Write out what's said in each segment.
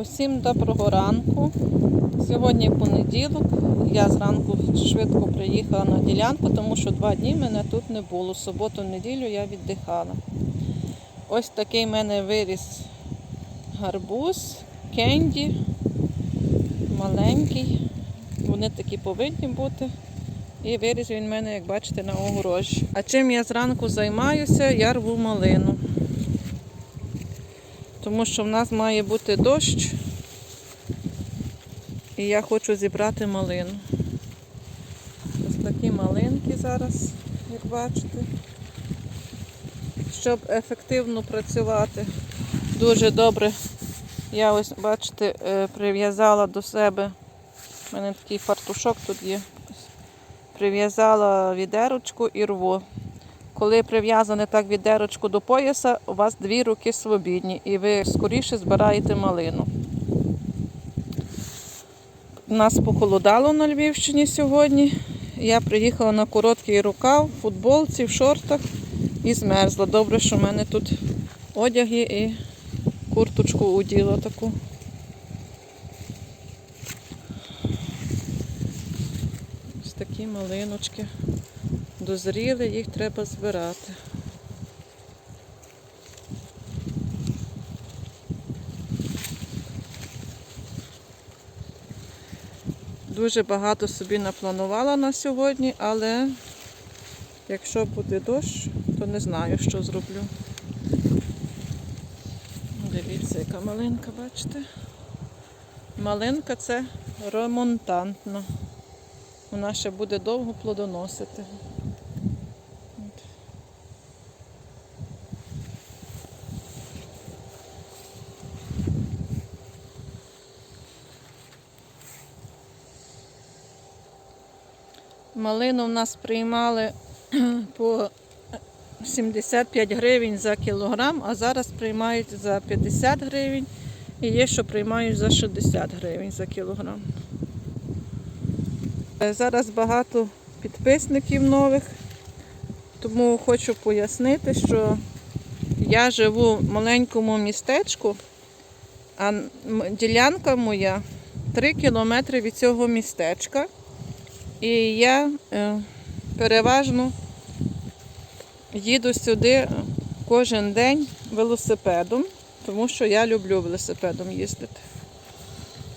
Усім доброго ранку. Сьогодні понеділок. Я зранку швидко приїхала на ділянку, тому що два дні мене тут не було. Суботу, неділю я віддихала. Ось такий в мене виріс гарбуз, кенді, маленький. Вони такі повинні бути. І виріс він в мене, як бачите, на огорожі. А чим я зранку займаюся, я рву малину. Тому що в нас має бути дощ. І я хочу зібрати малину. Ось такі малинки зараз, як бачите. Щоб ефективно працювати, дуже добре. Я ось, бачите, е, прив'язала до себе. У мене такий фартушок тут є. Прив'язала відерочку і рву. Коли прив'язане так відерочку до пояса, у вас дві руки свобідні і ви скоріше збираєте малину. Нас похолодало на Львівщині сьогодні. Я приїхала на короткий рукав, в футболці, в шортах і змерзла. Добре, що в мене тут одяг є і курточку уділа таку. Ось такі малиночки дозріли, їх треба збирати. Дуже багато собі напланувала на сьогодні, але якщо буде дощ, то не знаю, що зроблю. Дивіться, яка малинка, бачите? Малинка це ремонтантна. Вона ще буде довго плодоносити. Малину в нас приймали по 75 гривень за кілограм, а зараз приймають за 50 гривень і є, що приймають за 60 гривень за кілограм. Е, Зараз багато підписників нових, тому хочу пояснити, що я живу в маленькому містечку, а ділянка моя 3 кілометри від цього містечка. І я е, переважно їду сюди е, кожен день велосипедом, тому що я люблю велосипедом їздити.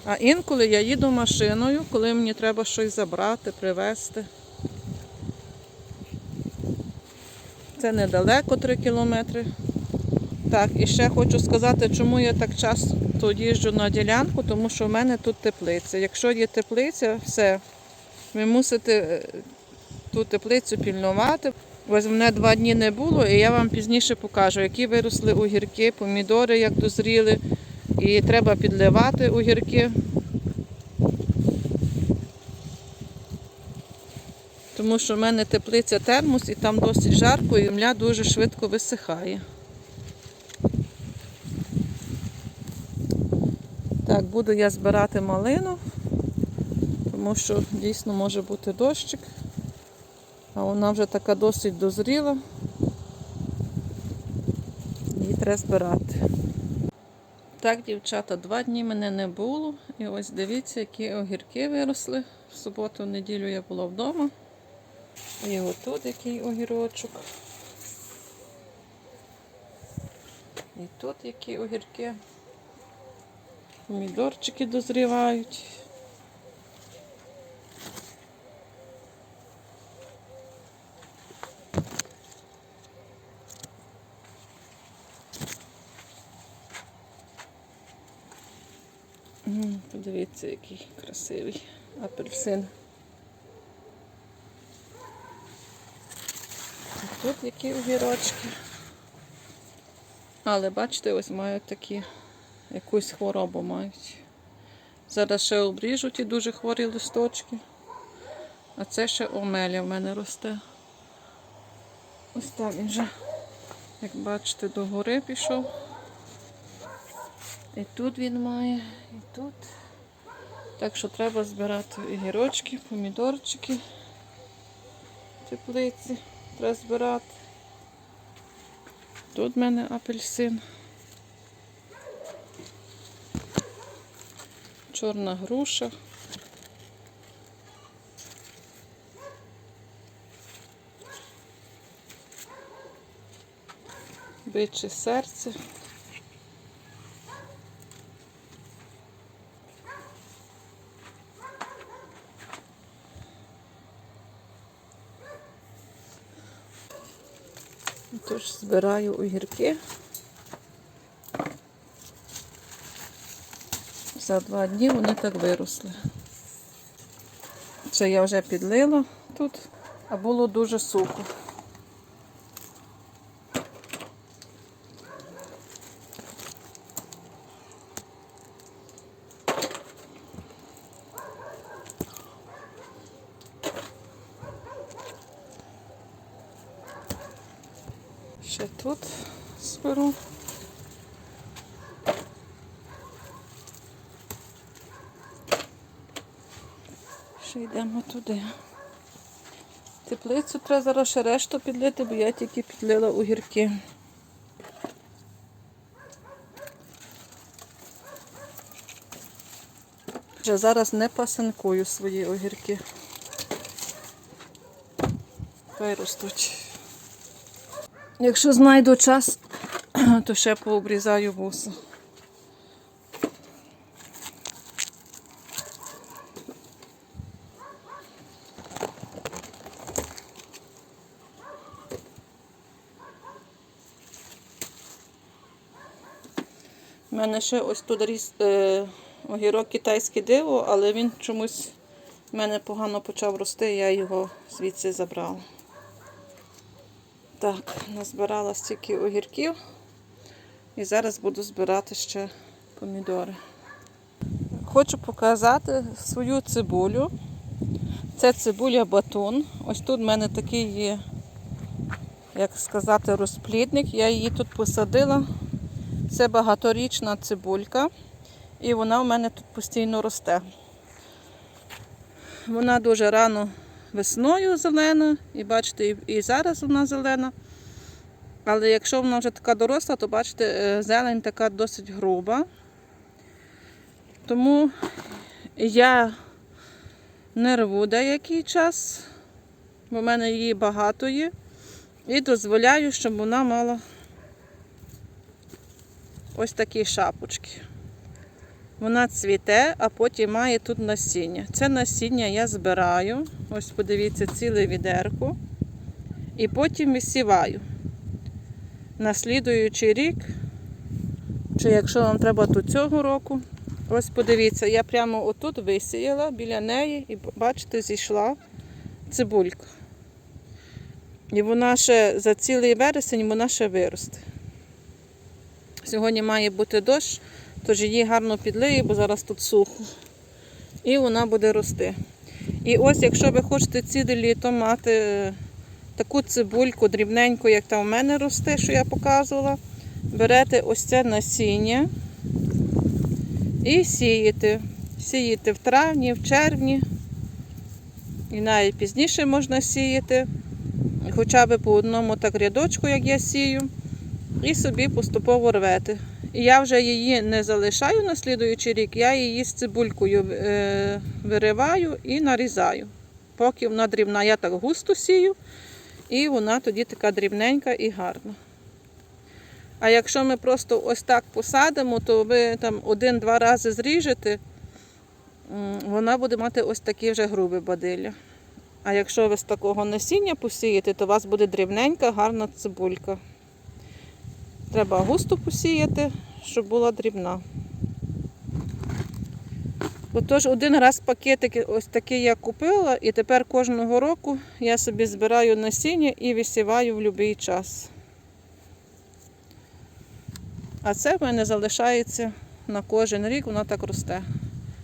А інколи я їду машиною, коли мені треба щось забрати, привезти. Це недалеко 3 кілометри. Так, і ще хочу сказати, чому я так часто їжджу на ділянку, тому що в мене тут теплиця. Якщо є теплиця, все, ви мусите е, ту теплицю пільнувати. Ось мене два дні не було, і я вам пізніше покажу, які виросли огірки, помідори, як дозріли. І треба підливати огірки. Тому що в мене теплиця термос і там досить жарко, і земля дуже швидко висихає. Так, буду я збирати малину, тому що дійсно може бути дощик, а вона вже така досить дозріла. Її треба збирати. Так, дівчата, два дні мене не було. І ось дивіться, які огірки виросли. В суботу, в неділю я була вдома. І отут який огірочок. І тут які огірки. Помідорчики дозрівають. Подивіться, який красивий апельсин. Тут які огірочки. Але бачите, ось мають такі якусь хворобу мають. Зараз ще обріжу ті дуже хворі листочки. А це ще омеля в мене росте. Ось так він вже, як бачите, до гори пішов. І тут він має, і тут. Так що треба збирати і гірочки, помідорчики, теплиці треба збирати. Тут в мене апельсин. чорна груша. Биче серце. Тож збираю огірки. За два дні вони так виросли. Це я вже підлила тут, а було дуже сухо. Ще тут Ще йдемо туди. Теплицю треба зараз ще решту підлити, бо я тільки підлила огірки. Вже зараз не пасинкую свої огірки. Виростуть. Якщо знайду час, то ще пообрізаю вуса. У мене ще ось тут ріс е, огірок китайське диво, але він чомусь в мене погано почав рости, я його звідси забрала. Так, назбирала стільки огірків. І зараз буду збирати ще помідори. Хочу показати свою цибулю. Це цибуля батон. Ось тут в мене такий є, як сказати, розплідник. Я її тут посадила. Це багаторічна цибулька. І вона в мене тут постійно росте. Вона дуже рано весною зелена, і бачите, і- зараз вона зелена. Але якщо вона вже така доросла, то бачите, е, зелень така досить груба. Тому я не рву деякий час, бо в мене її багато є. І дозволяю, щоб вона мала ось такі шапочки. Вона цвіте, а потім має тут насіння. Це насіння я збираю. Ось подивіться, ціле відерко. І потім висіваю. На слідуючий рік, чи якщо вам треба, то цього року. Ось подивіться, я прямо отут висіяла біля неї і бачите, зійшла цибулька. І вона ще за цілий вересень вона ще виросте. Сьогодні має бути дощ, тож її гарно підлиє, бо зараз тут сухо. І вона буде рости. І ось, якщо ви хочете ціле літо мати е, таку цибульку дрібненьку, як там у мене росте, що я показувала, берете ось це насіння і сієте. Сієте в травні, в червні. І навіть пізніше можна сіяти. Хоча б по одному так рядочку, як я сію, і собі поступово рвете. І я вже її не залишаю на слідуючий рік, я її з цибулькою е, вириваю і нарізаю. Поки вона дрібна, я так густо сію, і вона тоді така дрібненька і гарна. А якщо ми просто ось так посадимо, то ви там один-два рази зріжете, вона буде мати ось такі вже грубі бадилля. А якщо ви з такого насіння посієте, то у вас буде дрібненька, гарна цибулька. Треба густо посіяти, щоб була дрібна. Отож, один раз пакетик ось такий я купила, і тепер кожного року я собі збираю насіння і висіваю в будь-який час. А це в мене залишається на кожен рік, вона так росте.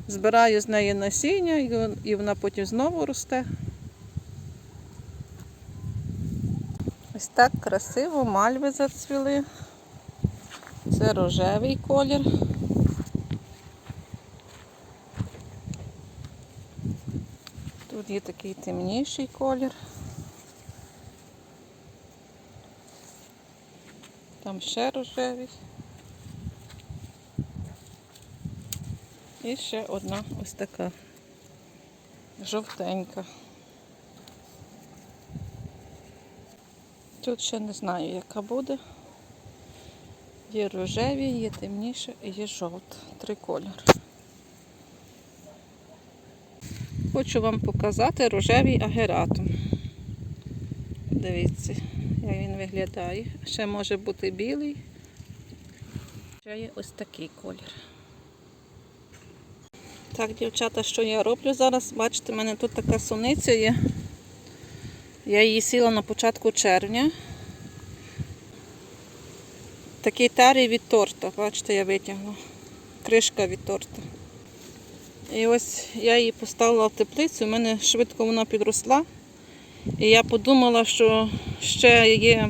Збираю з неї насіння, і вона потім знову росте. Ось так красиво мальви зацвіли. Це рожевий колір. Тут є такий темніший колір. Там ще рожевий. І ще одна ось така жовтенька. Тут ще не знаю, яка буде. Є рожеві, є темніше і є жовта. Три кольори. Хочу вам показати рожевий агератум. Дивіться, як він виглядає. Ще може бути білий. Ще є ось такий колір. Так, дівчата, що я роблю зараз? Бачите, в мене тут така суниця є. Я її сіла на початку червня. Такий тарій від торта, бачите, я витягла. Кришка від торта. І ось я її поставила в теплицю, у мене швидко вона підросла. І я подумала, що ще є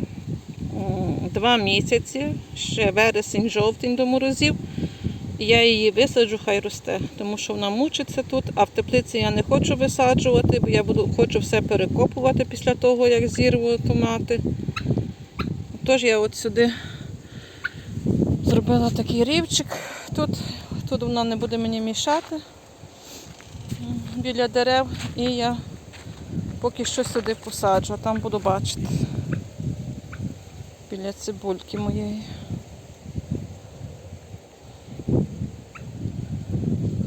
два місяці, ще вересень, жовтень до морозів. І я її висаджу, хай росте, тому що вона мучиться тут, а в теплиці я не хочу висаджувати, бо я буду, хочу все перекопувати після того, як зірву томати. Тож я от сюди зробила такий рівчик. Тут, тут вона не буде мені мішати біля дерев. І я поки що сюди посаджу, а там буду бачити біля цибульки моєї.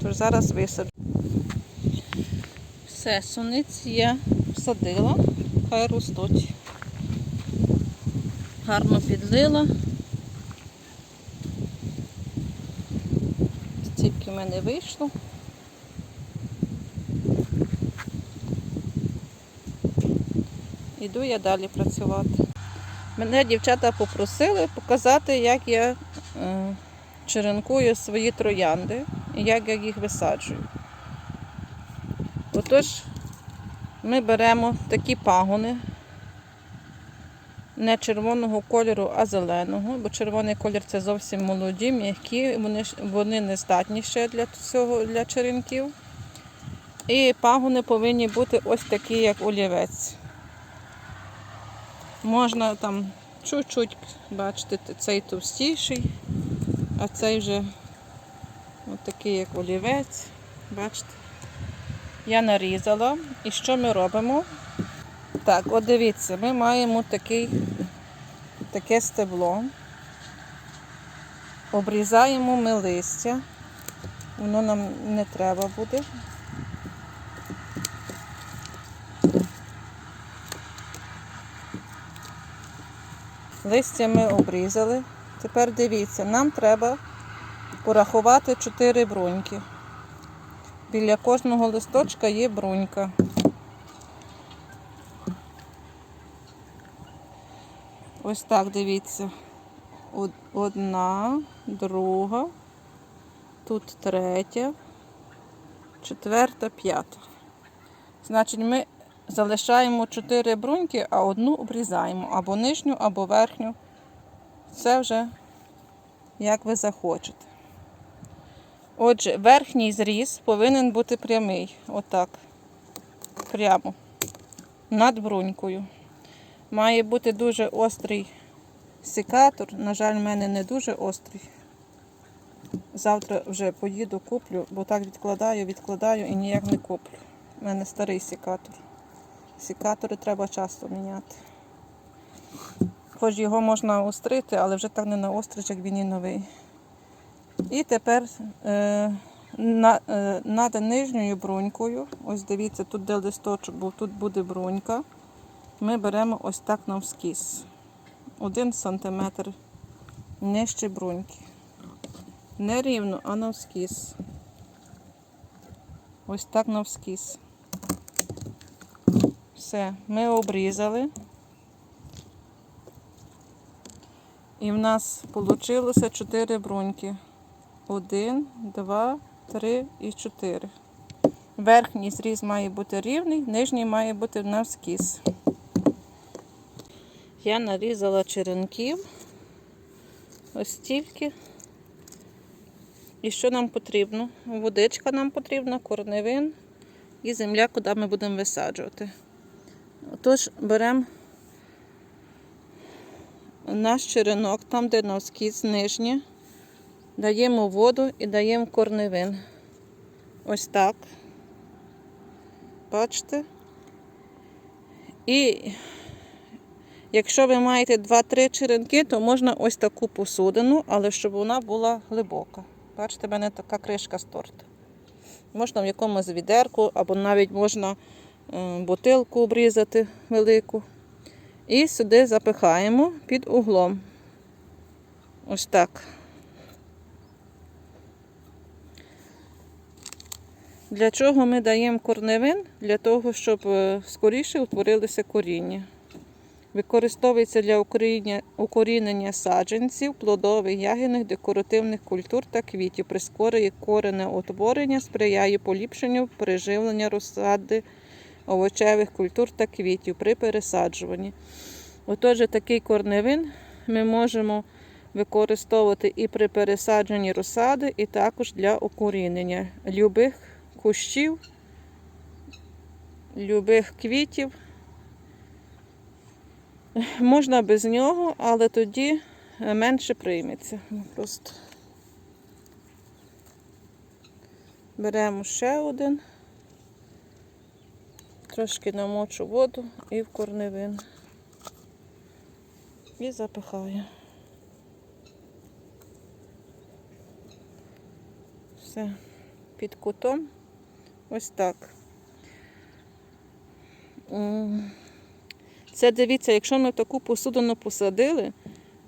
Тож зараз висаджу. Все, суниці я всадила, хай ростуть. Гарно підлила. Стільки в мене вийшло. Іду я далі працювати. Мене дівчата попросили показати, як я е, черенкую свої троянди і як я їх висаджую. Отож, ми беремо такі пагони, не червоного кольору, а зеленого, бо червоний колір це зовсім молоді, м'які, вони, вони не здатні ще для цього для черенків. І пагони повинні бути ось такі, як олівець. Можна там чуть-чуть, бачите, цей товстіший, а цей вже такий, як олівець. Бачите? Я нарізала. І що ми робимо? Так, от дивіться, ми маємо такий, таке стебло. Обрізаємо ми листя. Воно нам не треба буде. Листя ми обрізали. Тепер дивіться, нам треба порахувати 4 бруньки. Біля кожного листочка є брунька. Ось так дивіться. Одна, друга, тут третя, четверта, п'ята. Значить, ми залишаємо 4 бруньки, а одну обрізаємо або нижню, або верхню. Це вже як ви захочете. Отже, верхній зріз повинен бути прямий. Отак. Прямо. Над брунькою. Має бути дуже острий секатор. На жаль, в мене не дуже острий. Завтра вже поїду, куплю, бо так відкладаю, відкладаю і ніяк не куплю. У мене старий секатор. Секатори треба часто міняти. Хоч його можна острити, але вже так не наостриш, як він і новий. І тепер е, на, е, над нижньою брунькою, ось дивіться, тут де листочок був, тут буде брунька. Ми беремо ось так навскіз. Один сантиметр нижче бруньки. Не рівно, а навскіз. Ось так навскіз. Все, ми обрізали. І в нас вийшло 4 бруньки. Один, два, три і чотири. Верхній зріз має бути рівний, нижній має бути навскіз. Я нарізала черенків. Ось стільки. І що нам потрібно? Водичка нам потрібна, корневин і земля, куди ми будемо висаджувати. Отож, беремо наш черенок, там, де навскіз нижнє, даємо воду і даємо корневин. Ось так. Бачите? І якщо ви маєте 2-3 черенки, то можна ось таку посудину, але щоб вона була глибока. Бачите, в мене така кришка з торта. Можна в якомусь відерку, або навіть можна бутилку обрізати велику. І сюди запихаємо під углом. Ось так. Для чого ми даємо корневин? Для того, щоб е, скоріше утворилися коріння. Використовується для укорінення, саджанців, плодових, ягідних, декоративних культур та квітів, прискорює корене утворення, сприяє поліпшенню переживлення розсади овочевих культур та квітів при пересаджуванні. Отож, такий корневин ми можемо використовувати і при пересадженні розсади, і також для укорінення любих кущів, любих квітів. Можна без нього, але тоді е, менше прийметься. Ну, Просто беремо ще один, трошки намочу воду і в корневин. І запихаю. Все під кутом. Ось так. Це дивіться, якщо ми таку посудину посадили,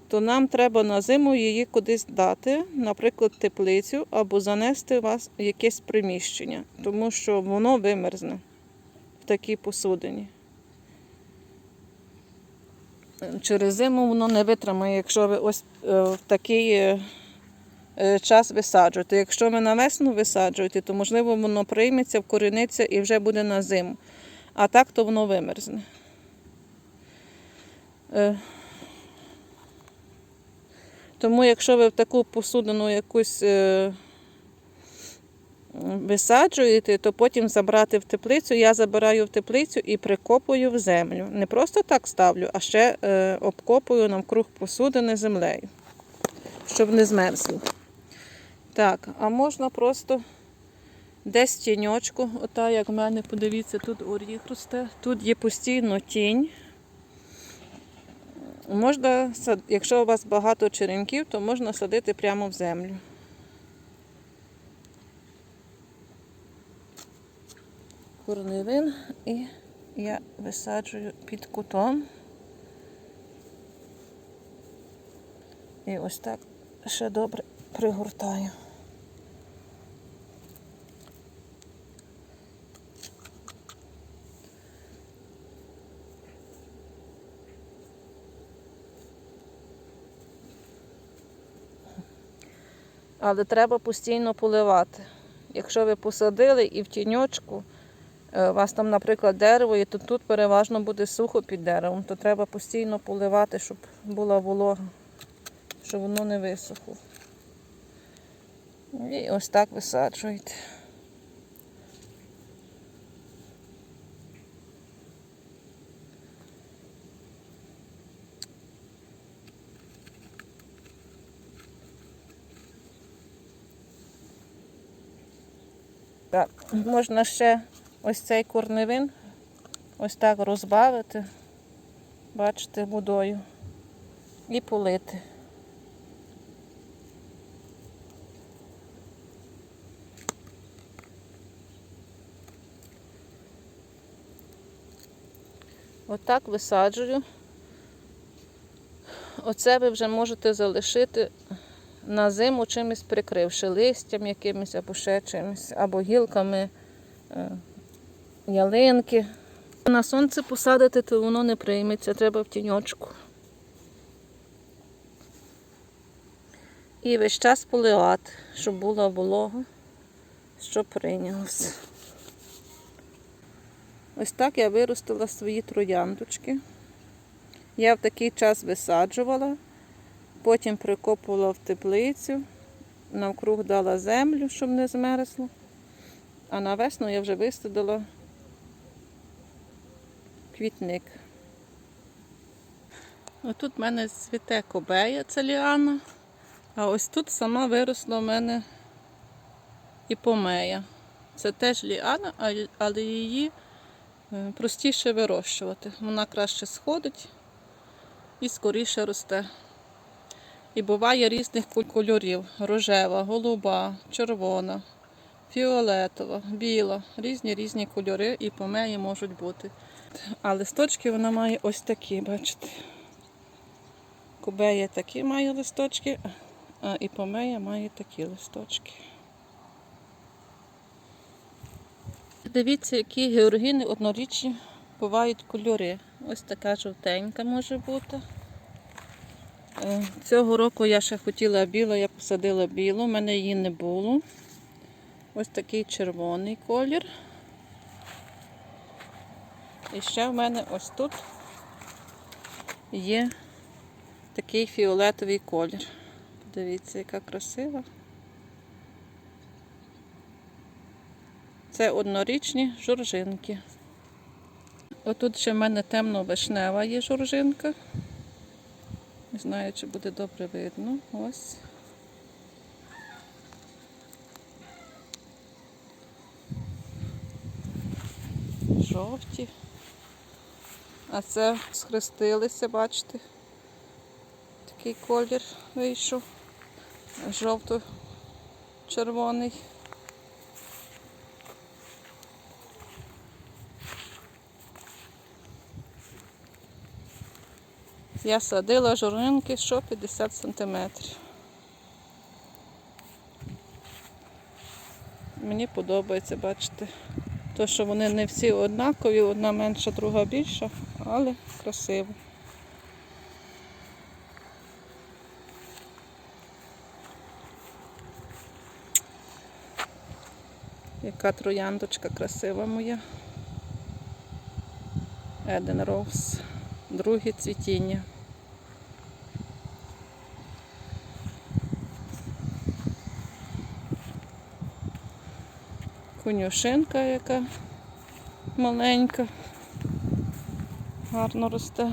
то нам треба на зиму її кудись дати, наприклад, теплицю або занести вас якесь приміщення, тому що воно вимерзне такій посудині. Через зиму воно не витримає, якщо ви ось е, в такий е, е, час висаджуєте. Якщо ви на весну висаджуєте, то можливо воно прийметься, вкоріниться і вже буде на зиму. А так то воно вимерзне. Тому, якщо ви в таку посудину якусь висаджуєте, то потім забрати в теплицю. Я забираю в теплицю і прикопую в землю. Не просто так ставлю, а ще е, обкопую навкруг посудини землею, щоб не змерзло. Так, а можна просто десь тіньочку, ота, як в мене, подивіться, тут оріх росте, тут є постійно тінь. Можна, якщо у вас багато черенків, то можна садити прямо в землю. Корневин і я висаджую під кутом. І ось так ще добре пригортаю. Але треба постійно поливати. Якщо ви посадили і в тіньочку, у вас там, наприклад, дерево, і то тут переважно буде сухо під деревом, то треба постійно поливати, щоб була волога, щоб воно не висохло. І ось так висаджуєте. Так, можна ще ось цей корневин ось так розбавити, бачите, водою і полити. Отак висаджую. Оце ви вже можете залишити на зиму чимось прикривши, листям якимось або ще чимось, або гілками е, ялинки. На сонце посадити, то воно не прийметься, треба в тіньочку. І весь час поливати, щоб була волога, щоб прийнялося. Ось так я виростила свої трояндочки. Я в такий час висаджувала. Потім прикопувала в теплицю, навкруг дала землю, щоб не змерзло. А на весну я вже висадила квітник. Отут в мене цвіте кобея целіана, а ось тут сама виросла в мене і помея. Це теж ліана, але її е, простіше вирощувати. Вона краще сходить і скоріше росте. І буває різних кольорів: рожева, голуба, червона, фіолетова, біла, різні різні кольори і помеї можуть бути. А листочки вона має ось такі, бачите. Кубея такі має листочки, а і помея має такі листочки. Дивіться, які георгіни однорічні бувають кольори. Ось така жовтенька може бути. Е, Цього року я ще хотіла білу, я посадила білу, в мене її не було. Ось такий червоний колір. І ще в мене ось тут є такий фіолетовий колір. Дивіться, яка красива. Це однорічні жоржинки. Отут ще в мене темно-вишнева є жоржинка. Не знаю, чи буде добре видно. Ось. Жовті. А це схрестилися, бачите? Такий колір вийшов. Жовто-червоний. Я садила жоринки що 50 сантиметрів. Мені подобається, бачите. То, що вони не всі однакові, одна менша, друга більша, але красиво. Яка трояндочка красива моя. Еден Роуз. Друге цвітіння. Конюшинка яка маленька, гарно росте.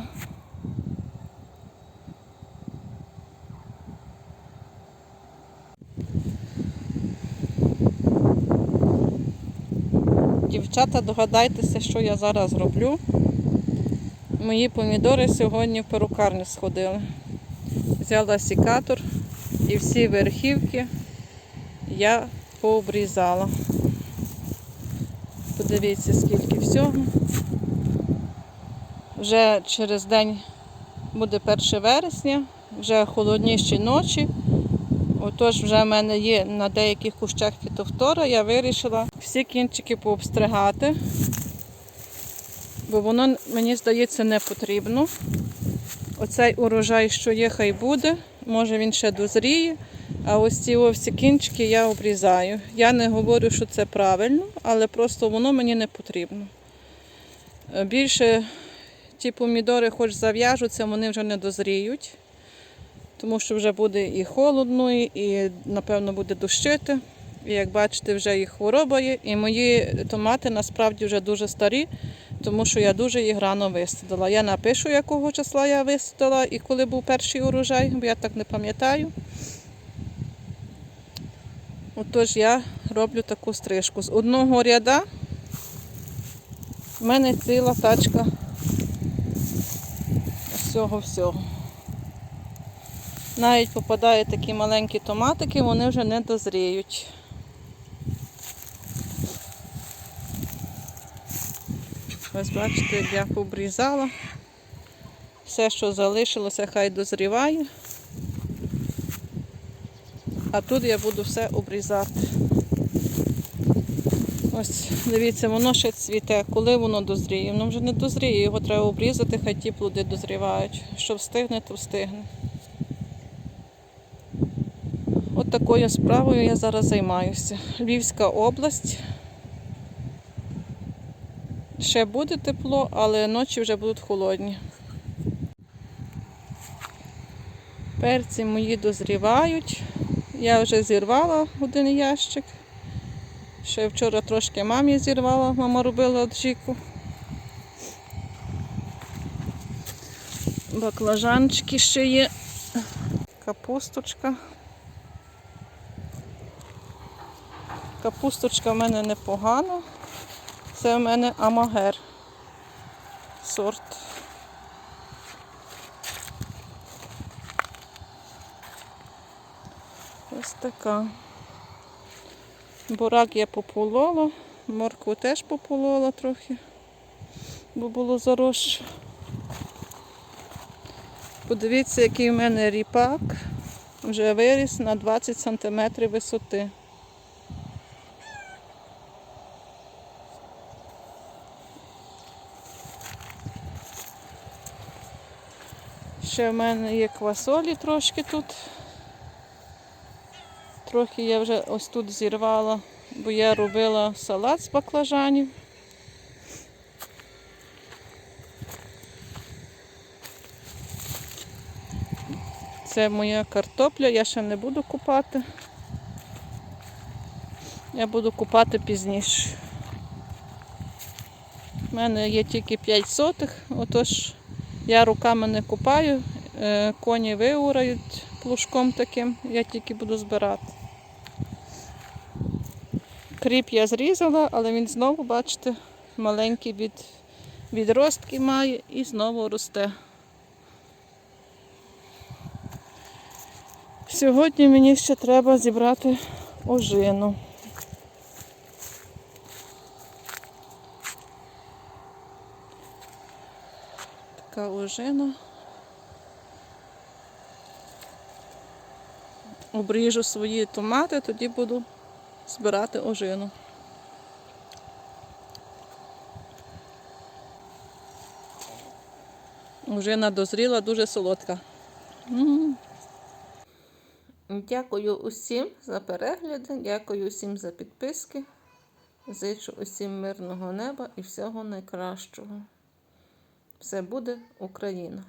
Дівчата, догадайтеся, що я зараз роблю. Мої помідори сьогодні в перукарню сходили. Взяла сікатор і всі верхівки я пообрізала. Подивіться, скільки всього. Вже через день буде 1 вересня, вже холодніші ночі. Отож, вже в мене є на деяких кущах фітофтора, я вирішила всі кінчики пообстригати, бо воно, мені здається, не потрібно. Оцей урожай, що є, хай буде, може він ще дозріє. А ось ці всі кінчики я обрізаю. Я не говорю, що це правильно, але просто воно мені не потрібно. Е, Більше ті помідори хоч зав'яжуться, вони вже не дозріють, тому що вже буде і холодно, і напевно буде дощити. І як бачите, вже і хвороба є. І мої томати насправді вже дуже старі, тому що я дуже їх рано висадила. Я напишу, якого числа я висадила і коли був перший урожай, бо я так не пам'ятаю. Отож я роблю таку стрижку. З одного ряда в мене ціла тачка ось цього всього. Навіть попадають такі маленькі томатики, вони вже не дозріють. Ось бачите, як я обрізала. Все, що залишилося, хай дозріває. А тут я буду все обрізати. Ось, дивіться, воно ще цвіте. Коли воно дозріє? Воно вже не дозріє, його треба обрізати, хай ті плоди дозрівають. Що встигне, то встигне. От такою справою я зараз займаюся. Львівська область. Ще буде тепло, але ночі вже будуть холодні. Перці мої дозрівають. Я вже зірвала один ящик. Ще вчора трошки мамі зірвала, мама робила аджіку. Баклажанчики ще є. Капусточка. Капусточка в мене непогана. Це в мене амагер. Сорт. Ось така. Бурак я пополола, моркву теж пополола трохи, бо було заросше. Подивіться, який в мене ріпак. Вже виріс на 20 см висоти. Ще в мене є квасолі трошки тут. Трохи я вже ось тут зірвала, бо я робила салат з баклажанів. Це моя картопля, я ще не буду купати. Я буду купати пізніше. У мене є тільки 5 сотих, отож я руками не купаю, е, коні виурають плужком таким, я тільки буду збирати. Кріп я зрізала, але він знову, бачите, маленький від, відростки має і знову росте. Сьогодні мені ще треба зібрати ожину. Така ожина. Обріжу свої томати, тоді буду збирати ожину. Ожина дозріла, дуже солодка. Дякую усім за перегляди, дякую усім за підписки. Зичу усім мирного неба і всього найкращого. Все буде Україна!